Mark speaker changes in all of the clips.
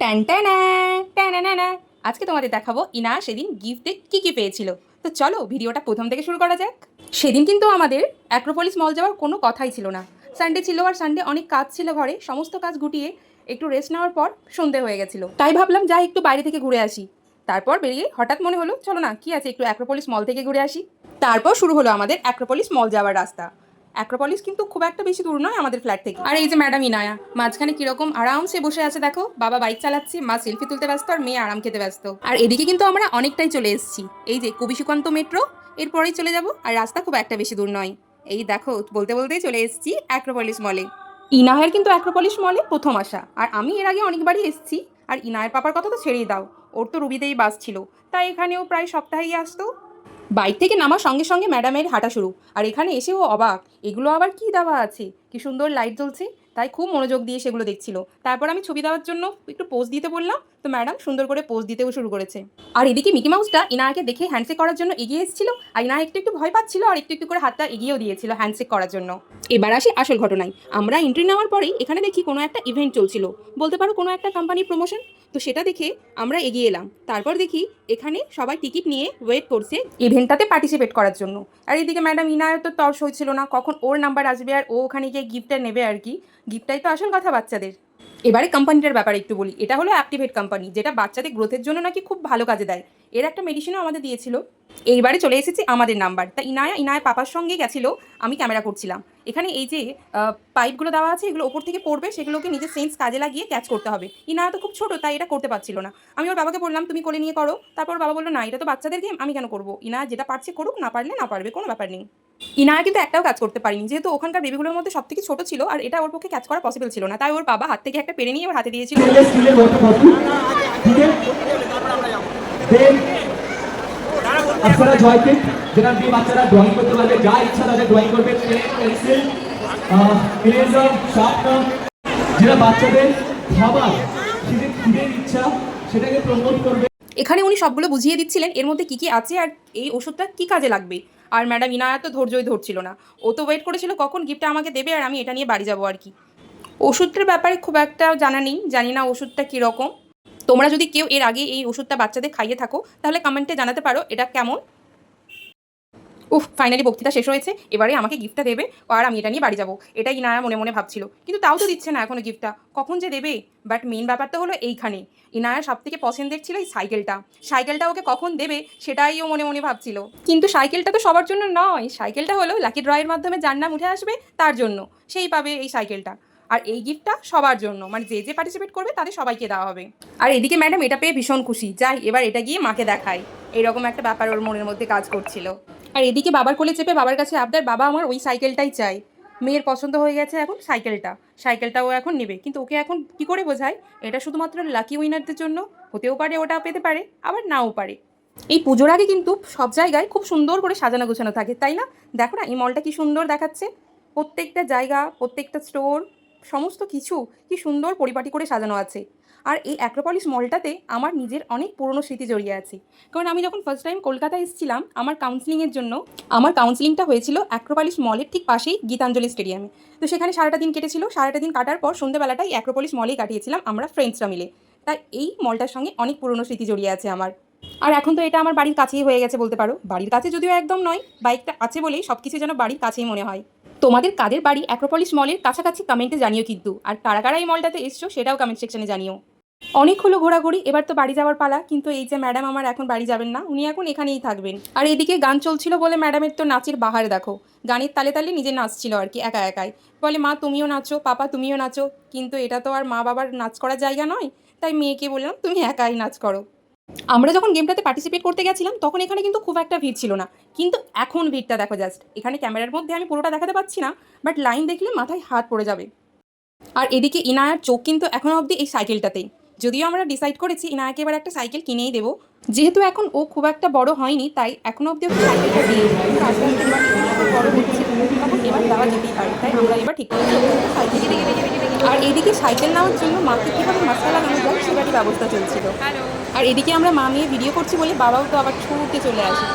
Speaker 1: Tan ট্যানা। আজকে তোমাদের দেখাবো ইনা সেদিন গিফটে কি কি পেয়েছিল। তো চলো ভিডিওটা প্রথম থেকে শুরু করা যাক। সেদিন কিন্তু আমাদের অ্যাক্রোপলিস মল যাওয়ার কোনো কথাই ছিল না। সানডে ছিল আর সানডে অনেক কাজ ছিল ঘরে। সমস্ত কাজ গুটিয়ে একটু রেস্ট নেওয়ার পর সন্ধে হয়ে গেছিল। তাই ভাবলাম যাই একটু বাইরে থেকে ঘুরে আসি। তারপর বেরিয়ে হঠাৎ মনে হলো, চলো না, কি আছে একটু অ্যাক্রোপলিস মল থেকে ঘুরে আসি। তারপর শুরু হলো আমাদের অ্যাক্রোপলিস মল যাওয়ার রাস্তা। অ্যাক্রোপলিস কিন্তু খুব একটা বেশি দূর নয় আমাদের ফ্ল্যাট থেকে। আর এই যে ম্যাডাম ইনায়া, মাঝখানে কীরকম আরামসে বসে আছে দেখো, বাবা বাইক চালাচ্ছে, মা সেলফি তুলতে ব্যস্ত আর মেয়ে আরাম খেতে ব্যস্ত। আর এদিকে কিন্তু আমরা অনেকটাই চলে এসেছি। এই যে কবি সুকান্ত মেট্রো এরপরেই চলে যাব, আর রাস্তা খুব একটা বেশি দূর নয়। এই দেখো, বলতে বলতেই চলে এসেছি অ্যাক্রোপলিস মলে ইনায়ের কিন্তু অ্যাক্রোপলিস মলে প্রথম আসা, আর আমি এর আগে অনেকবারই এসেছি, আর ইনায়ের পাপার কথা তো ছেড়েই দাও। ওর তো রুবিতেই বাস ছিল, তাই এখানেও প্রায় সপ্তাহেই আসতো। বাইক থেকে নামার সঙ্গে সঙ্গে ম্যাডামের হাঁটা শুরু। আর এখানে এসে ও অবাক। এগুলো আবার কি দেওয়া আছে? কি সুন্দর লাইট জ্বলছে। তাই খুব মনোযোগ দিয়ে সেগুলো দেখছিল। তারপর আমি ছবি দেওয়ার জন্য একটু পোজ দিতে বললাম। তো ম্যাডাম সুন্দর করে পোজ দিতেও শুরু করেছে। আর এদিকে মিকি মাউসটা ইনায়াকে দেখে হ্যান্ডশেক করার জন্য এগিয়ে এসেছিল আর ইনায়া একটু একটু ভয় পাচ্ছিল আর একটু একটু করে হাতটা এগিয়েও দিয়েছিল হ্যান্ডশেক করার জন্য। এবার আসি আসল ঘটনায়। আমরা এন্ট্রি নেওয়ার পরেই এখানে দেখি কোনো একটা ইভেন্ট চলছিল। বলতে পারো কোনো একটা কোম্পানির প্রমোশন তো সেটা দেখে আমরা এগিয়ে এলাম। তারপর দেখি এখানে সবাই টিকিট নিয়ে ওয়েট করছে ইভেন্টটাতে পার্টিসিপেট করার জন্য। আর এদিকে ম্যাডাম ইনায়ের তো তর্স হয়েছিল না, কখন ওর নাম্বার আসবে আর ও ওখানে গিয়ে গিফটটা নেবে আর কি। গিফটটাই তো আসল কথা বাচ্চাদের। এবারে কোম্পানিটার ব্যাপারে একটু বলি। এটা হলো অ্যাক্টিভেট কোম্পানি, যেটা বাচ্চাদের গ্রোথের জন্য নাকি খুব ভালো কাজে দেয়। এর একটা মেডিসিনও আমাদের দিয়েছিল। এইবারে চলে এসেছি আমাদের নাম্বার। তা ইনায়া ইনায়া পাপার সঙ্গে গেছিল আমি ক্যামেরা করছিলাম। এখানে এই যে পাইপগুলো দেওয়া আছে এগুলো ওপর থেকে পড়বে সেগুলোকে নিজের সেন্স কাজে লাগিয়ে ক্যাচ করতে হবে। ইনায়া তো খুব ছোটো তাই এটা করতে পারছিল না। আমি ওর বাবাকে বললাম তুমি কোলে নিয়ে করো। তারপর বাবা বলল না এটা তো বাচ্চাদের গেম আমি কেন করব? ইনায়া যেটা পারছে করুক না পারলে না পারবে কোনো ব্যাপার নেই। ইনায়া কিন্তু একটাও কাজ করতে পারিনি যেহেতু ওখানকার বেবিগুলোর মধ্যে সব থেকে ছোটো ছিল আর এটা ওর পক্ষে ক্যাচ করা পসিবল ছিল না। তাই ওর বাবা হাত থেকে একটা পেরে নিয়ে ওর হাতে দিয়েছিল
Speaker 2: স্টেনলেস স্টিলের বর্তমান ঠিক আছে দেন আপনারা জয়কে যেটা দিয়ে বাচ্চারা ড্রয়িং করতে পারবে যা ইচ্ছা তাদের ড্রয়িং করবে পেন পেন্সিল ইরেজার শার্পনার যেটা বাচ্চাদের খাবার সেদের খিদের ইচ্ছা, সেটাকে প্রমোট করবে।
Speaker 1: এখানে উনি সবগুলো বুঝিয়ে দিচ্ছিলেন, এর মধ্যে কী কী আছে আর এই ওষুধটা কী কাজে লাগবে? আর ম্যাডাম ইনায়া তো ধৈর্যই ধরছিল না। ও তো ওয়েট করেছিল কখন গিফটটা আমাকে দেবে আর আমি এটা নিয়ে বাড়ি যাব আর কি। ওষুধটার ব্যাপারে খুব একটা জানা নেই, জানি না ওষুধটা কীরকম। তোমরা যদি কেউ এর আগে এই ওষুধটা বাচ্চাদের খাইয়ে থাকো, তাহলে কমেন্টে জানাতে পারো এটা কেমন। উফ ফাইনালি বক্তৃতা শেষ হয়েছে। এবারে আমাকে গিফটটা দেবে আর আমি এটা নিয়ে বাড়ি যাব। এটাই ইনায়া মনে মনে ভাবছিল। কিন্তু তাও তো দিচ্ছে না এখনও গিফটটা কখন যে দেবে? বাট মেন ব্যাপারটা হলো এইখানে। ইনায়ার সব থেকে পছন্দের ছিল এই সাইকেলটা সাইকেলটা ওকে কখন দেবে সেটাই ও মনে মনে ভাবছিল। কিন্তু সাইকেলটা তো সবার জন্য নয়। সাইকেলটা হলো লাকি ড্রয়ের মাধ্যমে যার নাম উঠে আসবে তার জন্য। সেই পাবে এই সাইকেলটা আর এই গিফটটা সবার জন্য। মানে যে যে পার্টিসিপেট করবে, তাদের সবাইকে দেওয়া হবে। আর এদিকে ম্যাডাম এটা পেয়ে ভীষণ খুশি। যাই, এবার এটা গিয়ে মাকে দেখায় এরকম একটা ব্যাপার ওর মনের মধ্যে কাজ করছিল। আর এদিকে বাবার কোলে চেপে বাবার কাছে আবদার, বাবা আমার ওই সাইকেলটাই চাই। মেয়ের পছন্দ হয়ে গেছে এখন সাইকেলটা সাইকেলটা ও এখন নেবে। কিন্তু ওকে এখন কি করে বোঝায়? এটা শুধুমাত্র লাকি উইনারদের জন্য। হতেও পারে ওটা পেতে পারে, আবার নাও পারে। এই পুজোর আগে কিন্তু সব জায়গায় খুব সুন্দর করে সাজানো গোছানো থাকে, তাই না? দেখো না, এই মলটা কি সুন্দর দেখাচ্ছে। প্রত্যেকটা জায়গা, প্রত্যেকটা স্টোর সমস্ত কিছু কি সুন্দর পরিপাটি করে সাজানো আছে। আর এই অ্যাক্রোপলিস মলটাতে আমার নিজের অনেক পুরনো স্মৃতি জড়িয়ে আছে। কারণ আমি যখন ফার্স্ট টাইম কলকাতায় এসেছিলাম, আমার কাউন্সিলিংয়ের জন্য, আমার কাউন্সিলিংটা হয়েছিল অ্যাক্রোপলিস মলের ঠিক পাশেই গীতাঞ্জলি স্টেডিয়ামে তো সেখানে সারাটা দিন কেটেছিল, সারাটা দিন কাটার পর সন্ধ্যেবেলাটাই অ্যাক্রোপলিস মলেই কাটিয়েছিলাম আমরা ফ্রেন্ডসরা মিলে। তাই এই মলটার সঙ্গে অনেক পুরনো স্মৃতি জড়িয়ে আছে আমার। আর এখন তো এটা আমার বাড়ির কাছেই হয়ে গেছে বলতে পারো। বাড়ির কাছে যদিও একদম নয় বাইকটা আছে বলেই সব কিছু যেন বাড়ির কাছেই মনে হয়। তোমাদের কাদের বাড়ি অ্যাক্রোপলিস মলের কাছাকাছি কমেন্টে জানিও কিন্তু। আর কারা কারা এই মলটাতে এসছো সেটাও কমেন্ট সেকশনে জানিও। অনেক হলো ঘোরাঘুরি, এবার তো বাড়ি যাওয়ার পালা। কিন্তু এই যে ম্যাডাম আমার এখন বাড়ি যাবেন না, উনি এখন এখানেই থাকবেন। আর এদিকে গান চলছিল বলে ম্যাডামের তো নাচের বাহার দেখো। গানের তালে তালে নিজে নাচছিল আর কি, একা একাই। বলে, মা, তুমিও নাচো, পাপা, তুমিও নাচো। কিন্তু এটা তো আর মা বাবার নাচ করার জায়গা নয়। তাই মেয়েকে বললাম, তুমি একাই নাচ করো। আমরা যখন গেমটাতে পার্টিসিপেট করতে গেছিলাম, তখন এখানে কিন্তু খুব একটা ভিড় ছিল না। কিন্তু এখন ভিড়টা দেখো জাস্ট এখানে ক্যামেরার মধ্যে আমি পুরোটা দেখাতে পাচ্ছি না বাট লাইন দেখলে মাথায় হাত পড়ে যাবে। আর এদিকে ইনায়ার চোখ কিন্তু এখনও অবধি এই সাইকেলটাতেই যদিও আমরা ডিসাইড করেছি ইনায়াকে এবার একটা সাইকেল কিনেই দেবো। যেহেতু এখন ও খুব একটা বড় হয়নি, তাই এখনও অবধি ওকে সাইকেলটা দিয়ে বড় হচ্ছে এবার দেওয়া যেতেই পারে তাই আমরা এবার ঠিক করেছি। সাইকেল আর এদিকে সাইকেল নেওয়ার জন্য মাকে কীভাবে মাস্কা লাগানো যায় সেটারই ব্যবস্থা চলছিল। আর এদিকে আমরা মা নিয়ে ভিডিও করছি বলে বাবাও তো আবার ছুটে চলে আসে।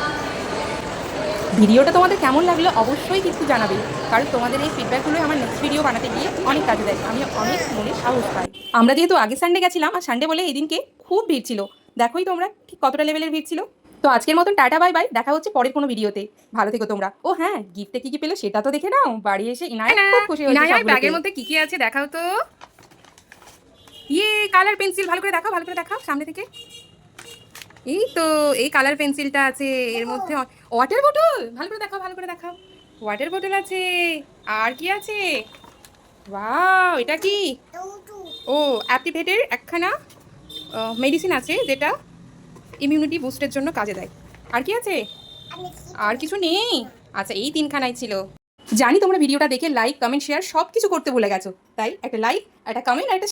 Speaker 1: ভিডিওটা তোমাদের কেমন লাগল অবশ্যই কিছু জানাবে। কারণ তোমাদের এই ফিডব্যাকগুলোই আমার নেক্সট ভিডিও বানাতে গিয়ে অনেক কাজে দেয়। আমি অনেক মনে সাহস পাই। আমরা যেহেতু আগে সানডে গেছিলাম আর সানডে বলে এদিনকে খুব ভিড় ছিল। দেখোই তোমরা ঠিক কতটা লেভেলের ভিড় ছিল। তো আজকের মতন টাটা বাই বাই দেখা হচ্ছে পরের কোনো ভিডিওতে ভালো থেকো তোমরা। ও হ্যাঁ গিফটে কি কি পেল সেটা তো দেখে নাও। বাড়ি এসে ইনায় খুব খুশি হয়েছে
Speaker 3: ইনায়া, ব্যাগের
Speaker 1: মধ্যে কি কি আছে দেখাও তো। ইয়ে কালার পেন্সিল ভালো করে দেখাও ভালো করে দেখাও সামনে থেকে। এই তো এই কালার পেন্সিলটা আছে এর মধ্যে ওয়াটার বোতল ভালো করে দেখাও ভালো করে দেখাও। ওয়াটার বোতল আছে আর কি আছে? ওয়াও এটা কি? ও অ্যাক্টিভেটের একখানা মেডিসিন আছে যেটা। ইমিউনিটি বুস্টের জন্য কাজে দেয়। আর কি আছে? আর কিছু নেই। আচ্ছা এই তিনখানাই ছিল। জানি তোমরা ভিডিওটা দেখে লাইক কমেন্ট শেয়ার সব কিছু করতে ভুলে গেছো। তাই একটা লাইক একটা কমেন্ট একটা